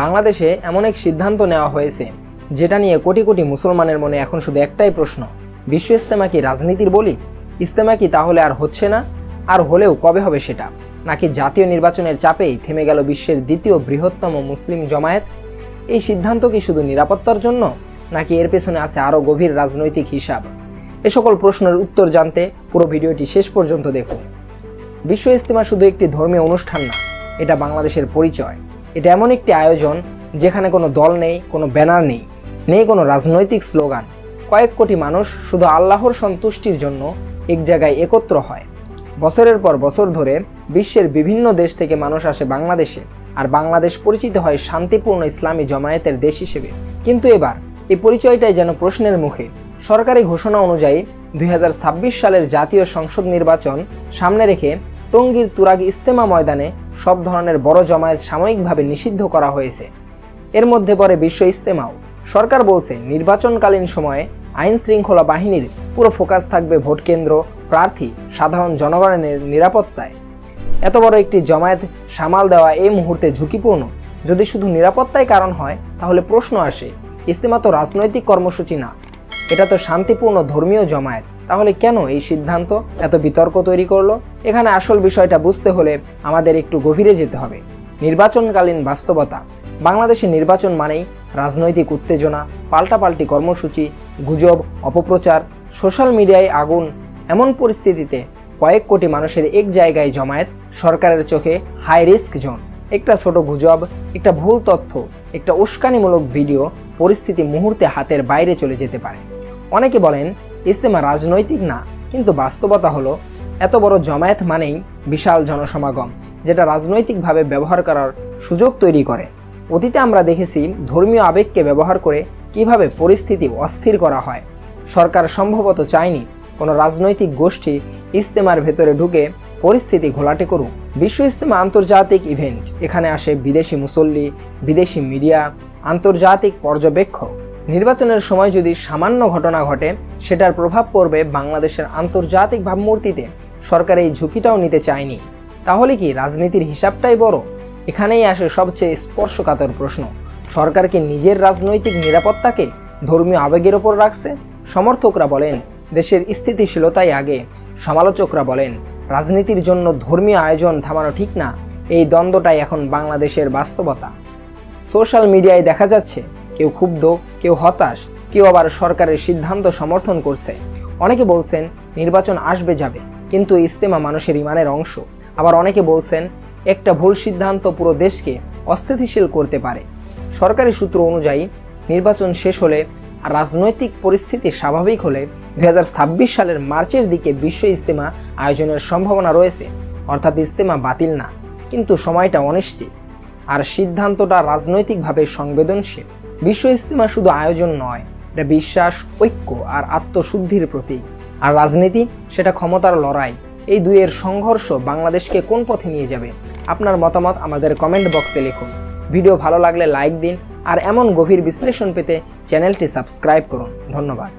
বাংলাদেশে এমন এক সিদ্ধান্ত নেওয়া হয়েছে, যেটা নিয়ে কোটি কোটি মুসলমানের মনে এখন শুধু একটাই প্রশ্ন। বিশ্ব ইস্তেমা কি রাজনীতির বলি? ইস্তেমা কি তাহলে আর হচ্ছে না? আর হলেও কবে হবে সেটা? নাকি জাতীয় নির্বাচনের চাপেই থেমে গেল বিশ্বের দ্বিতীয় বৃহত্তম মুসলিম জমায়েত? এই সিদ্ধান্ত কি শুধু নিরাপত্তার জন্য? নাকি এর পেছনে আছে আরও গভীর রাজনৈতিক হিসাব? এ সকল প্রশ্নের উত্তর জানতে পুরো ভিডিওটি শেষ পর্যন্ত দেখুন। বিশ্ব ইস্তেমা শুধু একটি ধর্মীয় অনুষ্ঠান না, এটা বাংলাদেশের পরিচয়। এটা এমন একটি আয়োজন যেখানে কোনো দল নেই, কোনো ব্যানার নেই নেই কোনো রাজনৈতিক স্লোগান। কয়েক কোটি মানুষ শুধু আল্লাহর সন্তুষ্টির জন্য এক জায়গায় একত্র হয়। বছরের পর বছর ধরে বিশ্বের বিভিন্ন দেশ থেকে মানুষ আসে বাংলাদেশে, আর বাংলাদেশ পরিচিত হয় শান্তিপূর্ণ ইসলামী জমায়েতের দেশ হিসেবে। কিন্তু এবার এই পরিচয়টাই যেন প্রশ্নের মুখে। সরকারি ঘোষণা অনুযায়ী দুই হাজার ছাব্বিশ সালের জাতীয় সংসদ নির্বাচন সামনে রেখে টঙ্গীর তুরাগ ইস্তেমা ময়দানে সব ধরনের বড় জমায়েত সাময়িকভাবে নিষিদ্ধ করা হয়েছে। এর মধ্যে পড়ে বিশ্ব ইস্তেমাও। সরকার বলছে, নির্বাচনকালীন সময়ে আইন শৃঙ্খলা বাহিনীর পুরো ফোকাস থাকবে ভোট কেন্দ্র, প্রার্থী, সাধারণ জনগণের নিরাপত্তায়। এত বড় একটি জমায়েত সামাল দেওয়া এই মুহূর্তে ঝুঁকিপূর্ণ। যদি শুধু নিরাপত্তায় কারণ হয়, তাহলে প্রশ্ন আসে, ইস্তেমা তো রাজনৈতিক কর্মসূচি না। এটা তো শান্তিপূর্ণ ধর্মীয় জমায়েত। তাহলে কেন এই সিদ্ধান্ত? এত বিতর্ক তৈরি করল? এখানে আসল বিষয়টা বুঝতে হলে আমাদের একটু গভীরে যেতে হবে। নির্বাচনকালীন বাস্তবতা। বাংলাদেশে নির্বাচন মানেই রাজনৈতিক উত্তেজনা, পাল্টাপাল্টি কর্মসূচি, গুজব, অপপ্রচার, সোশ্যাল মিডিয়ায় আগুন, এমন পরিস্থিতিতে কয়েক কোটি মানুষের এক জায়গায় জমায়েত সরকারের চোখে হাই রিস্ক জোন একটা ছোট গুজব, একটা ভুল তথ্য, একটা উস্কানিমূলক ভিডিও পরিস্থিতি মুহূর্তে হাতের বাইরে চলে যেতে পারে। অনেকে বলেন ইস্তেমা রাজনৈতিক না, কিন্তু বাস্তবতা হলো, এত বড় জমায়েত মানেই বিশাল জনসমাগম, যেটা রাজনৈতিকভাবে ব্যবহার করার সুযোগ তৈরি করে। অতীতে আমরা দেখেছি ধর্মীয় আবেগকে ব্যবহার করে কীভাবে পরিস্থিতি অস্থির করা হয়। সরকার সম্ভবত চায়নি কোনো রাজনৈতিক গোষ্ঠী ইস্তেমার ভেতরে ঢুকে পরিস্থিতি ঘোলাটে করুক। বিশ্ব ইস্তেমা আন্তর্জাতিক ইভেন্ট, এখানে আসে বিদেশি মুসল্লি, বিদেশি মিডিয়া, আন্তর্জাতিক পর্যবেক্ষক। নির্বাচনের সময় যদি সামান্য ঘটনা ঘটে, সেটার প্রভাব পড়বে বাংলাদেশের আন্তর্জাতিক ভাবমূর্তিতে। সরকার এই ঝুঁকিটাও নিতে চায়নি। তাহলে কি রাজনীতির হিসাবটাই বড়? এখানেই আসে সবচেয়ে স্পর্শকাতর প্রশ্ন। সরকার কি নিজের রাজনৈতিক নিরাপত্তাকে ধর্মীয় আবেগের ওপর রাখছে? সমর্থকরা বলেন, দেশের স্থিতিশীলতাই আগে। সমালোচকরা বলেন, রাজনীতির জন্য ধর্মীয় আয়োজন থামানো ঠিক না। এই দ্বন্দ্বটাই এখন বাংলাদেশের বাস্তবতা। সোশ্যাল মিডিয়ায় দেখা যাচ্ছে কেউ ক্ষুব্ধ, কেউ হতাশ, কেউ আবার সরকারের সিদ্ধান্ত সমর্থন করছে। অনেকে বলছেন, নির্বাচন আসবে যাবে, কিন্তু ইস্তেমা মানুষের ইমানের অংশ। আবার অনেকে বলছেন, একটা ভুল সিদ্ধান্ত পুরো দেশকে অস্থিতিশীল করতে পারে। সরকারি সূত্র অনুযায়ী, নির্বাচন শেষ হলে রাজনৈতিক পরিস্থিতি স্বাভাবিক হলে দু হাজার ছাব্বিশ সালের মার্চের দিকে বিশ্ব ইস্তেমা আয়োজনের সম্ভাবনা রয়েছে। অর্থাৎ ইস্তেমা বাতিল না, কিন্তু সময়টা অনিশ্চিত। আর সিদ্ধান্তটা রাজনৈতিকভাবে সংবেদনশীল। বিশ্ব ইস্তেমা শুধু আয়োজন নয়, এটা বিশ্বাস, ঐক্য আর আত্মশুদ্ধির প্রতীক। আর রাজনীতি, সেটা ক্ষমতার লড়াই। এই দুইয়ের সংঘর্ষ বাংলাদেশকে কোন পথে নিয়ে যাবে? আপনার মতামত আমাদের কমেন্ট বক্সে লিখুন। ভিডিও ভালো লাগলে লাইক দিন, আর এমন গভীর বিশ্লেষণ পেতে চ্যানেলটি সাবস্ক্রাইব করুন। ধন্যবাদ।